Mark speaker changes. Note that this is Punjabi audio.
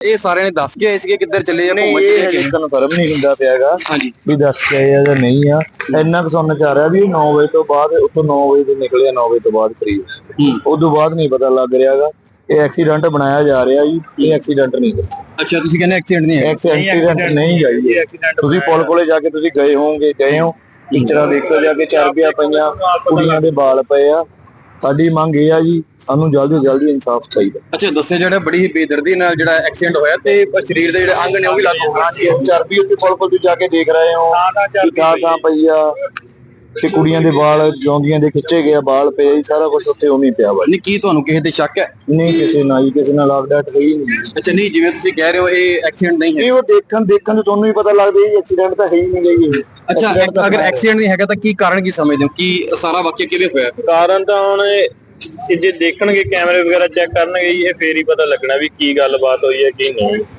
Speaker 1: ਇਹ ਸਾਰਿਆਂ ਨੇ ਦੱਸ ਕੇ ਆਏ ਸੀਗੇ ਕਿੱਧਰ ਚੱਲੇ ਆ
Speaker 2: ਨਹੀਂ
Speaker 1: ਘੁੰਮਣ ਚੱਲੇ ਕਿ
Speaker 2: ਕਨਫਰਮ ਨਹੀਂ ਹੁੰਦਾ ਪਿਆਗਾ
Speaker 1: ਹਾਂਜੀ।
Speaker 2: ਵੀ ਦੱਸ ਕੇ ਆਏ ਆ ਜਾਂ ਨਹੀਂ ਆ। ਇੰਨਾ ਕੁ ਸੁਣਨ ਚ ਆ ਰਿਹਾ ਵੀ ਇਹ 9 ਵਜੇ ਤੋਂ ਬਾਅਦ ਉੱਥੋਂ 9 ਵਜੇ ਤੋਂ ਨਿਕਲਿਆ 9 ਵਜੇ ਤੋਂ ਬਾਅਦ
Speaker 1: ਹੂੰ।
Speaker 2: ਉਦੋਂ ਬਾਅਦ ਨਹੀਂ ਪਤਾ ਲੱਗ ਰਿਹਾਗਾ। ਇਹ ਐਕਸੀਡੈਂਟ ਬਣਾਇਆ ਜਾ ਰਿਹਾ ਜੀ ਇਹ ਐਕਸੀਡੈਂਟ ਨਹੀਂ। ਹੈ
Speaker 1: ਅੱਛਾ ਤੁਸੀਂ ਕਹਿੰਦੇ ਐਕਸੀਡੈਂਟ ਨਹੀਂ ਹੈ
Speaker 2: ਐਕਸੀਡੈਂਟ ਨਹੀਂ ਜਾਈ ਤੁਸੀਂ ਪੁਲ ਕੋਲੇ ਜਾ ਕੇ ਤੁਸੀਂ ਗਏ ਹੋਵੋਗੇ ਗਏ ਹੋ। ਟੀਚਰਾਂ ਦੇਖੋ ਜਾ ਕੇ ਚਰਬੀਆਂ ਪਈਆਂ ਕੁੜੀਆਂ ਦੇ ਵਾਲ ਪਏ ਆ। ਸਾਡੀ ਮੰਗ ਇਹ ਆ ਜੀ ਸਾਨੂੰ ਜਲਦੀ ਤੋਂ ਜਲਦੀ ਇਨਸਾਫ ਚਾਹੀਦਾ।
Speaker 1: ਅੱਛਾ ਦੱਸਿਆ ਜਿਹੜਾ ਬੜੀ ਹੀ ਬੇਦਰਦੀ ਨਾਲ ਜਿਹੜਾ ਐਕਸੀਡੈਂਟ ਹੋਇਆ ਤੇ ਸਰੀਰ ਦੇ ਜਿਹੜੇ ਅੰਗ ਨੇ ਉਹ ਵੀ ਲੱਗ ਹੋ ਗਏ।
Speaker 2: ਹਾਂਜੀ ਚਰਬੀ ਉੱਤੇ ਕੋਲ ਤੁਸੀਂ ਜਾ ਕੇ ਦੇਖ ਰਹੇ ਹੋ। ਕਿ ਥਾਂ ਥਾਂ ਪਈ। ਆ ਤੇ ਕੁੜੀਆਂ ਦੇ ਵਾਲ ਜੌਂਦੀਆਂ ਦੇ ਖਿੱਚੇ ਗਏ ਆ, ਵਾਲ ਪਏ ਆ, ਸਾਰਾ ਕੁਝ ਉੱਤੇ ਉਵੇਂ ਹੀ ਪਿਆ ਵਾ ਜੀ।
Speaker 1: ਨਹੀਂ ਕੀ ਤੁਹਾਨੂੰ ਕਿਸੇ ਤੇ ਸ਼ੱਕ ਹੈ?
Speaker 2: ਨਹੀਂ ਕਿਸੇ ਨਾਲ ਜੀ ਕਿਸੇ ਨਾਲ ਅਪਡੇਟ ਹੈ ਹੀ ਨਹੀਂ।
Speaker 1: ਅੱਛਾ ਨਹੀਂ ਜਿਵੇਂ ਤੁਸੀਂ ਕਹਿ ਰਹੇ ਹੋ ਇਹ ਐਕਸੀਡੈਂਟ ਨਹੀਂ ਹੈ।
Speaker 2: ਇਹ ਉਹ ਦੇਖਣ ਦੇਖਣ ਤੋਂ ਤੁਹਾਨੂੰ ਹੀ ਪਤਾ ਲੱਗਦਾ ਜੀ ਐਕਸੀਡੈਂਟ ਤਾਂ ਹੈ ਹੀ ਨਹੀਂ ਗਈ ਇਹ।
Speaker 1: ਅੱਛਾ
Speaker 2: ਤਾਂ
Speaker 1: ਅਗਰ। ਐਕਸੀਡੈਂਟ ਨਹੀਂ ਹੈਗਾ ਤਾਂ ਕੀ ਕਾਰਨ ਕੀ ਸਮਝਦੇ ਹੋ ਕੀ ਸਾਰਾ ਵਾਕਿਆ ਕਿਵੇਂ ਹੋਇਆ
Speaker 3: ਕਾਰਨ ਤਾਂ ਹੁਣ ਇਹ ਜੇ ਦੇਖਣਗੇ ਕੈਮਰੇ ਵਗੈਰਾ ਚੈੱਕ ਕਰਨਗੇ ਜੀ, ਇਹ ਫੇਰ ਹੀ ਪਤਾ ਲੱਗਣਾ ਵੀ ਕੀ ਗੱਲਬਾਤ ਹੋਈ ਹੈ ਕੀ ਨਹੀਂ